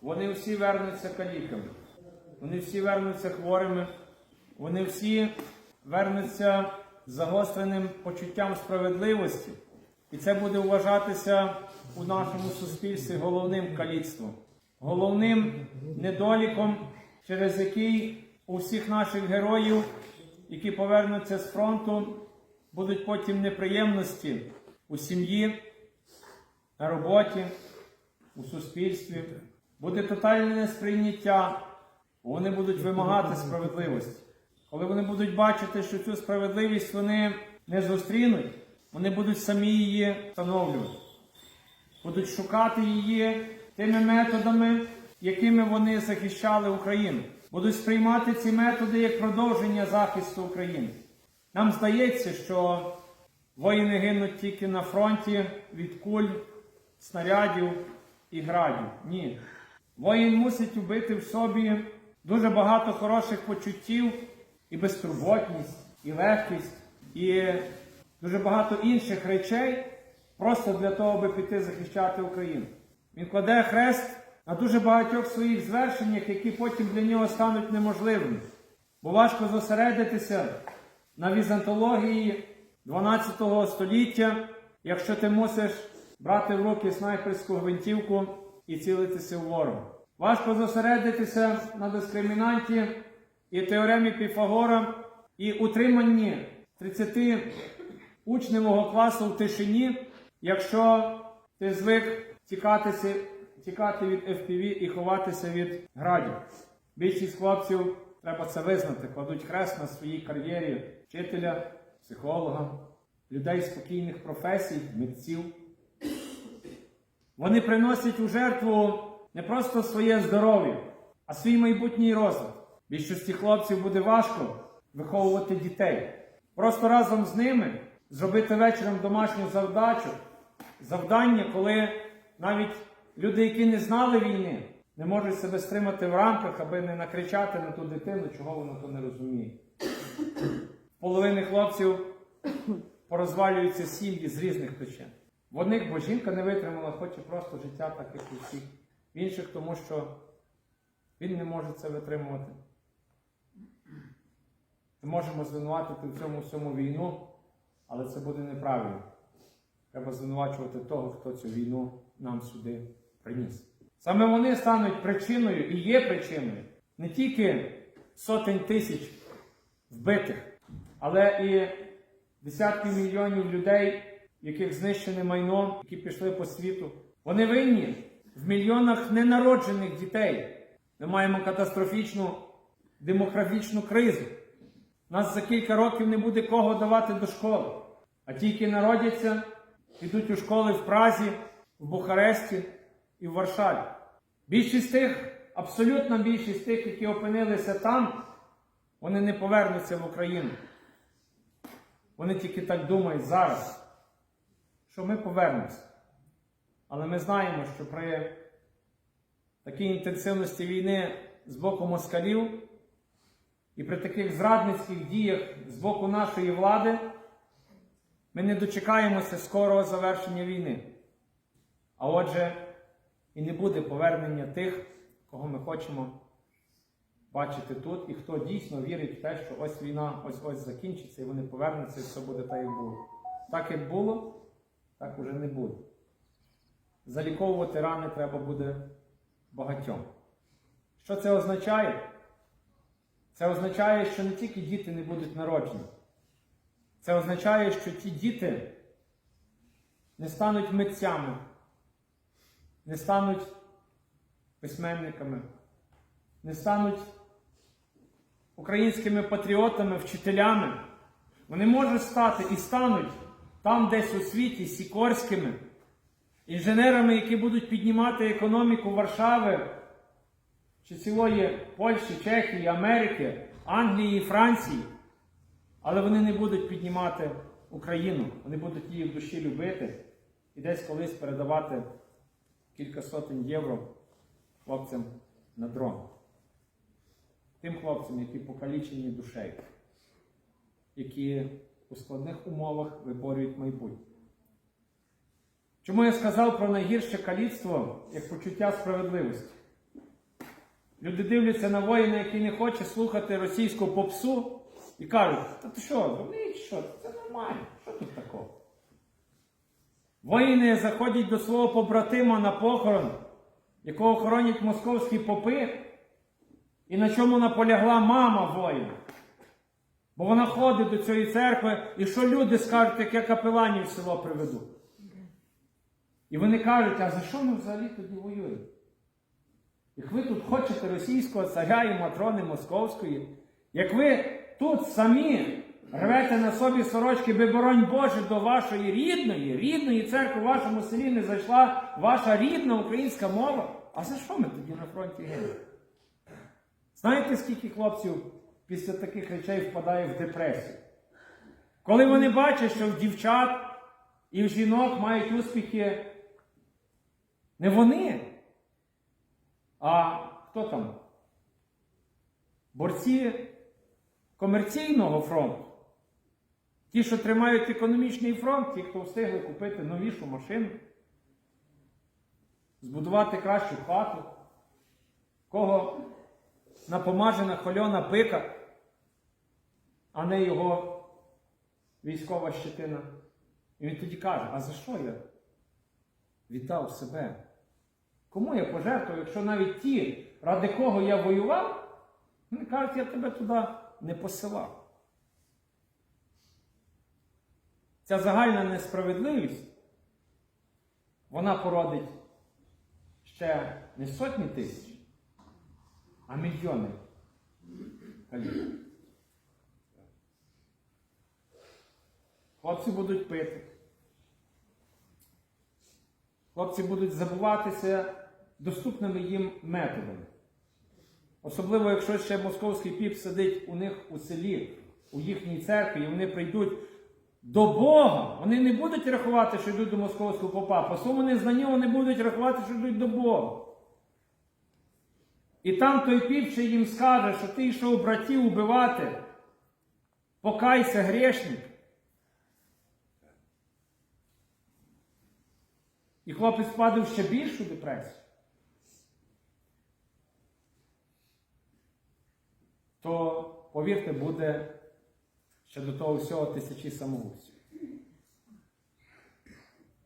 Вони всі вернуться каліками, вони всі вернуться хворими, вони всі вернуться загостреним почуттям справедливості. І це буде вважатися у нашому суспільстві головним каліцтвом, головним недоліком, через який у всіх наших героїв, які повернуться з фронту, будуть потім неприємності у сім'ї, на роботі, у суспільстві. Буде тотальне несприйняття, вони будуть вимагати справедливості. Коли вони будуть бачити, що цю справедливість вони не зустрінуть, вони будуть самі її встановлювати, будуть шукати її тими методами, якими вони захищали Україну, будуть сприймати ці методи як продовження захисту України. Нам здається, що воїни гинуть тільки на фронті від куль, снарядів і градів. Ні. Воїн мусить убити в собі дуже багато хороших почуттів і безтурботність, і легкість, і дуже багато інших речей просто для того, аби піти захищати Україну. Він кладе хрест на дуже багатьох своїх звершеннях, які потім для нього стануть неможливими. Бо важко зосередитися на візантології 12 століття, якщо ти мусиш брати в руки снайперську гвинтівку і цілитися в ворога. Важко зосередитися на дискримінанті і теоремі Піфагора і утриманні 30 учневого класу в тишині, якщо ти звик тікатися, тікати від FPV і ховатися від градів. Більшість хлопців, треба це визнати, кладуть хрест на своїй кар'єрі вчителя, психолога, людей спокійних професій, митців. Вони приносять у жертву не просто своє здоров'я, а свій майбутній розвиток. Більшості хлопців буде важко виховувати дітей. Просто разом з ними зробити вечором домашню завдачу, завдання, коли навіть люди, які не знали війни, не можуть себе стримати в рамках, аби не накричати на ту дитину, чого вона то не розуміє. Половини хлопців порозвалюються сім'ї з різних причин. В одних, бо жінка не витримала, хоче просто життя, так як і всіх. В інших, тому що він не може це витримувати. Ми можемо звинуватити в цьому всьому війну, але це буде неправильно. Треба звинувачувати того, хто цю війну нам сюди приніс. Саме вони стануть причиною і є причиною не тільки сотень тисяч вбитих, але і десятків мільйонів людей, яких знищене майно, які пішли по світу. Вони винні в мільйонах ненароджених дітей. Ми маємо катастрофічну демографічну кризу. Нас за кілька років не буде кого давати до школи. А ті, які народяться, підуть у школи в Празі, в Бухаресті і в Варшаві. Більшість тих, абсолютна більшість тих, які опинилися там, вони не повернуться в Україну. Вони тільки так думають зараз, що ми повернемося. Але ми знаємо, що при такій інтенсивності війни з боку москалів і при таких зрадницьких діях з боку нашої влади ми не дочекаємося скорого завершення війни. А отже, і не буде повернення тих, кого ми хочемо бачити тут, і хто дійсно вірить в те, що ось війна ось ось закінчиться, і вони повернуться, і все буде так, як було. Так, як було, так уже не буде. Заліковувати рани треба буде багатьом. Що це означає? Це означає, що не тільки діти не будуть народжені. Це означає, що ті діти не стануть митцями, не стануть письменниками, не стануть українськими патріотами, вчителями. Вони можуть стати і стануть там десь у світі сікорськими, інженерами, які будуть піднімати економіку Варшави чи цілої Польщі, Чехії, Америки, Англії, і Франції. Але вони не будуть піднімати Україну, вони будуть її в душі любити і десь колись передавати кілька сотень євро хлопцям на дрон. Тим хлопцям, які покалічені душею, які у складних умовах виборюють майбутнє. Чому я сказав про найгірше каліцтво як почуття справедливості? Люди дивляться на воїна, який не хоче слухати російську попсу, і кажуть, та ти що, дурний що? Це нормально, що тут такого? Воїни заходять до свого побратима на похорон, якого хоронять московські попи, і на чому наполягла мама воїна. Бо вона ходить до цієї церкви, і що люди скажуть, як я капеланів в село приведу. І вони кажуть, а за що ми взагалі тоді воюємо? Як ви тут хочете російського царя і матрони московської, як ви тут самі рвете на собі сорочки, би боронь Боже, до вашої рідної, рідної церкви в вашому селі не зайшла ваша рідна українська мова, а за що ми тоді на фронті гинемо? Знаєте, скільки хлопців після таких речей впадає в депресію? Коли вони бачать, що в дівчат і в жінок мають успіхи не вони, а хто там? Борці комерційного фронту. Ті, що тримають економічний фронт, ті, хто встигли купити новішу машину, збудувати кращу хату, кого напомажена хольона пика, а не його військова щетина. І він тоді каже, а за що я віддав себе? Кому я пожертвую, якщо навіть ті, ради кого я воював, вони кажуть, я тебе туди не посилав. Ця загальна несправедливість, вона породить ще не сотні тисяч, а мільйони Хлопці будуть пити. Хлопці будуть забуватися доступними їм методами. Особливо, якщо ще московський піп сидить у них у селі, у їхній церкві, і вони прийдуть до Бога. Вони не будуть рахувати, що йдуть до московського попа. По своєму незнанню вони будуть рахувати, що йдуть до Бога. І там той піп ще їм скаже, що ти йшов братів убивати, покайся грешник. І хлопець впаде ще більшу депресію. То, повірте, буде ще до того всього тисячі самогубців.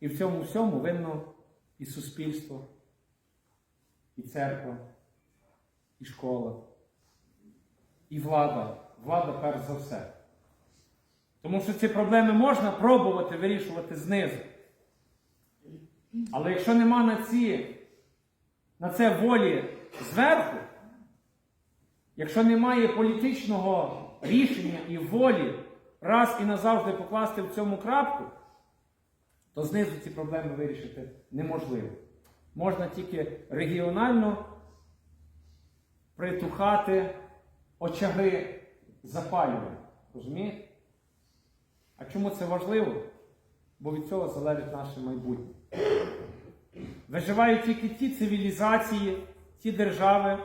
І в цьому всьому винно і суспільство, і церква, і школа, і влада. Влада перш за все. Тому що ці проблеми можна пробувати вирішувати знизу. Але якщо нема на, ці, на це волі зверху, якщо немає політичного рішення і волі раз і назавжди покласти в цьому крапку, то знизу ці проблеми вирішити неможливо. Можна тільки регіонально притухати очаги запалювання. Розумієте? А чому це важливо? Бо від цього залежить наше майбутнє. Виживають тільки ті цивілізації, ті держави,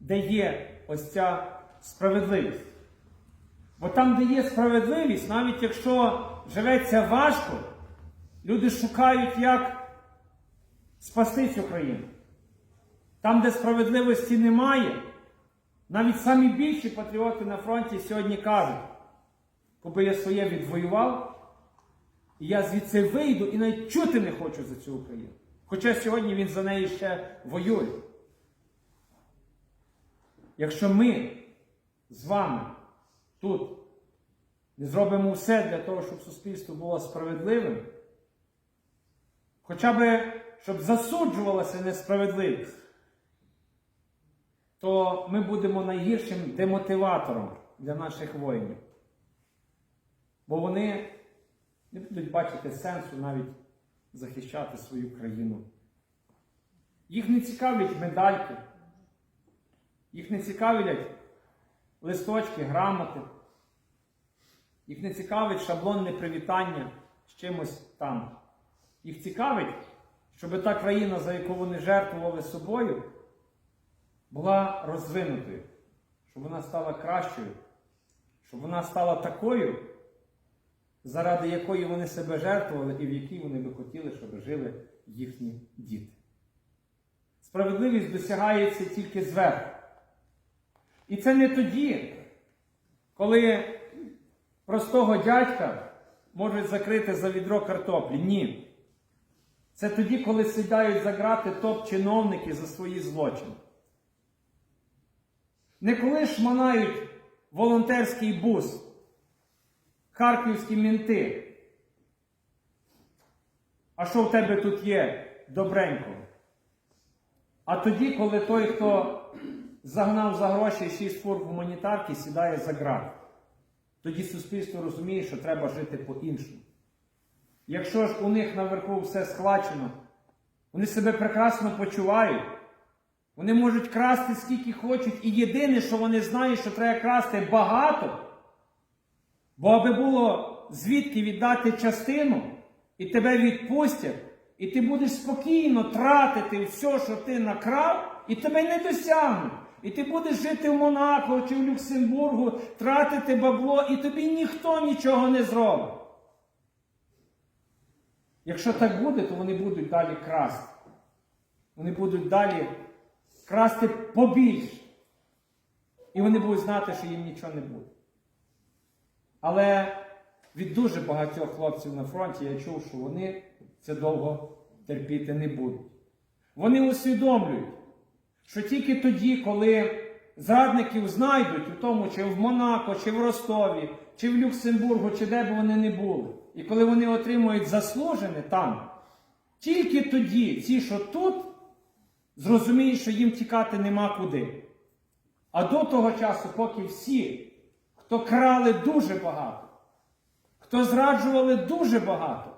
де є ось ця справедливість. Бо там, де є справедливість, навіть якщо живеться важко, люди шукають, як спасти цю країну. Там, де справедливості немає, навіть самі більші патріоти на фронті сьогодні кажуть, коли я своє відвоював, я звідси вийду і навіть чути не хочу за цю Україну. Хоча сьогодні він за неї ще воює. Якщо ми з вами тут не зробимо все для того, щоб суспільство було справедливим, хоча б щоб засуджувалася несправедливість, то ми будемо найгіршим демотиватором для наших воїнів. Бо вони не будуть бачити сенсу навіть захищати свою країну. Їх не цікавлять медальки, їх не цікавлять листочки, грамоти, їх не цікавить шаблонне привітання з чимось там. Їх цікавить, щоб та країна, за яку вони жертвували собою, була розвинутою, щоб вона стала кращою, щоб вона стала такою заради якої вони себе жертвували і в якій вони би хотіли, щоб жили їхні діти. Справедливість досягається тільки зверху. І це не тоді, коли простого дядька можуть закрити за відро картоплі. Ні. Це тоді, коли сідають за грати топ-чиновники за свої злочини. Не коли шманають волонтерський бус, харківські мінти. А що в тебе тут є добренького? А тоді, коли той, хто загнав за гроші шість фур гуманітарки, сідає за град. Тоді суспільство розуміє, що треба жити по-іншому. Якщо ж у них наверху все схвачено, вони себе прекрасно почувають, вони можуть красти скільки хочуть, і єдине, що вони знають, що треба красти багато, бо аби було звідки віддати частину, і тебе відпустять, і ти будеш спокійно тратити все, що ти накрав, і тебе не досягнуть. І ти будеш жити в Монако чи в Люксембургу, тратити бабло, і тобі ніхто нічого не зробить. Якщо так буде, то вони будуть далі красти. Вони будуть далі красти побільше. І вони будуть знати, що їм нічого не буде. Але від дуже багатьох хлопців на фронті я чув, що вони це довго терпіти не будуть. Вони усвідомлюють, що тільки тоді, коли зрадників знайдуть у тому, чи в Монако, чи в Ростові, чи в Люксембургу, чи де б вони не були, і коли вони отримують заслужене там, тільки тоді ці, що тут, зрозуміють, що їм тікати нема куди. А до того часу, поки всі, хто крали дуже багато, хто зраджували дуже багато,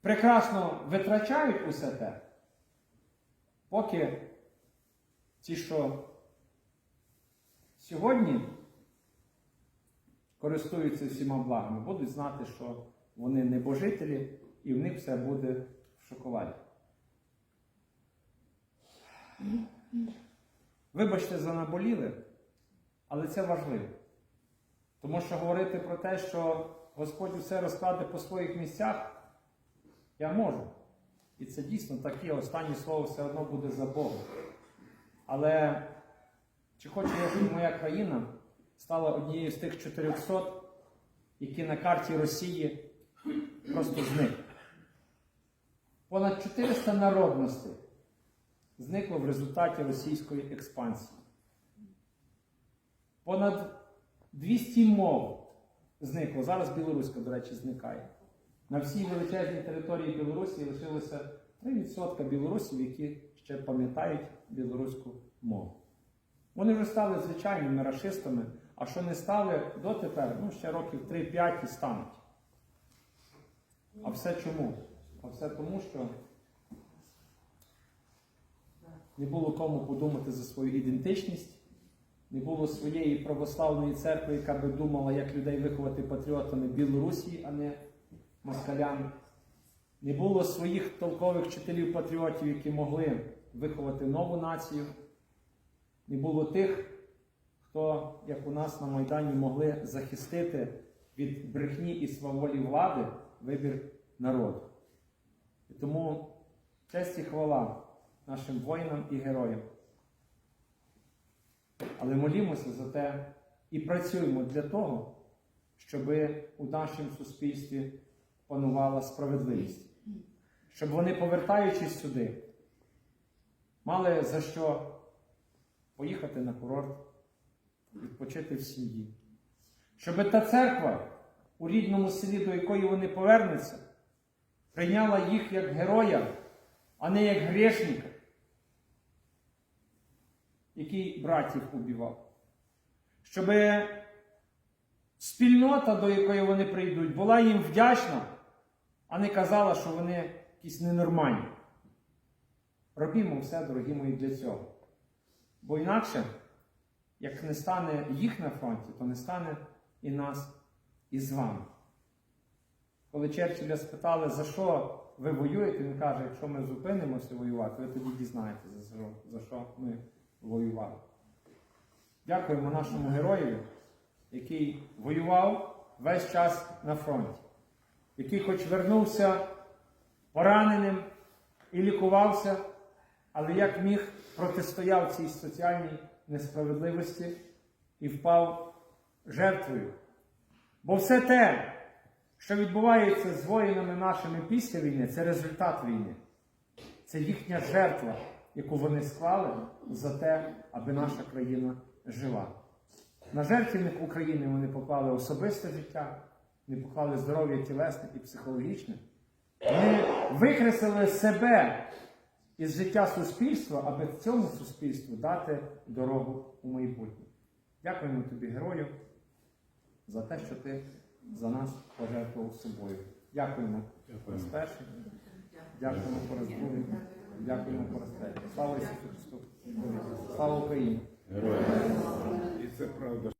прекрасно витрачають усе те, поки ті, що сьогодні користуються всіма благами, будуть знати, що вони небожителі, і в них все буде в шоколаді. Вибачте за наболіле, але це важливо. Тому що говорити про те, що Господь усе розкладе по своїх місцях, я можу. І це дійсно таке останнє слово все одно буде за Богом. Але чи хочу я, щоб моя країна стала однією з тих 400, які на карті Росії просто зникли? Понад 400 народностей зникло в результаті російської експансії. Понад 200 мов зникло. Зараз білоруська, до речі, зникає. На всій величезній території Білорусі лишилося 3% білорусів, які ще пам'ятають білоруську мову. Вони вже стали звичайними рашистами, а що не стали дотепер, ну ще років 3-5 і стануть. А все чому? А все тому, що не було кому подумати за свою ідентичність, не було своєї православної церкви, яка би думала, як людей виховати патріотами Білорусі, а не москалян. Не було своїх толкових вчителів-патріотів, які могли виховати нову націю. Не було тих, хто, як у нас на Майдані, могли захистити від брехні і сваволі влади вибір народу. І тому честь і хвала нашим воїнам і героям. Але молімося за те і працюємо для того, щоб у нашому суспільстві панувала справедливість. Щоб вони, повертаючись сюди, мали за що поїхати на курорт, відпочити в сім'ї. Щоб та церква у рідному селі, до якої вони повернуться, прийняла їх як героя, а не як грешника, який братів убивав. Щоб спільнота, до якої вони прийдуть, була їм вдячна, а не казала, що вони якісь ненормальні. Робімо все, дорогі мої, для цього. Бо інакше, як не стане їх на фронті, то не стане і нас із вами. Коли Черчилля спитали, за що ви воюєте, він каже, якщо ми зупинимося воювати, ви тоді дізнаєтеся, за що ми воювали. Дякуємо нашому героєві, який воював весь час на фронті, який хоч вернувся пораненим і лікувався, але як міг протистояв цій соціальній несправедливості і впав жертвою. Бо все те, що відбувається з воїнами нашими після війни, це результат війни. Це їхня жертва, яку вони склали за те, аби наша країна жила. На жертвенник України вони поклали особисте життя, вони поклали здоров'я тілесне і психологічне. Вони викреслили себе із життя суспільства, аби цьому суспільству дати дорогу у майбутнє. Дякуємо тобі, герою, за те, що ти за нас пожертвував собою. Дякуємо раз перший, дякуємо по раз другий, дякуємо раз. Слава Ісусу Христу! Слава Україні! І це правда.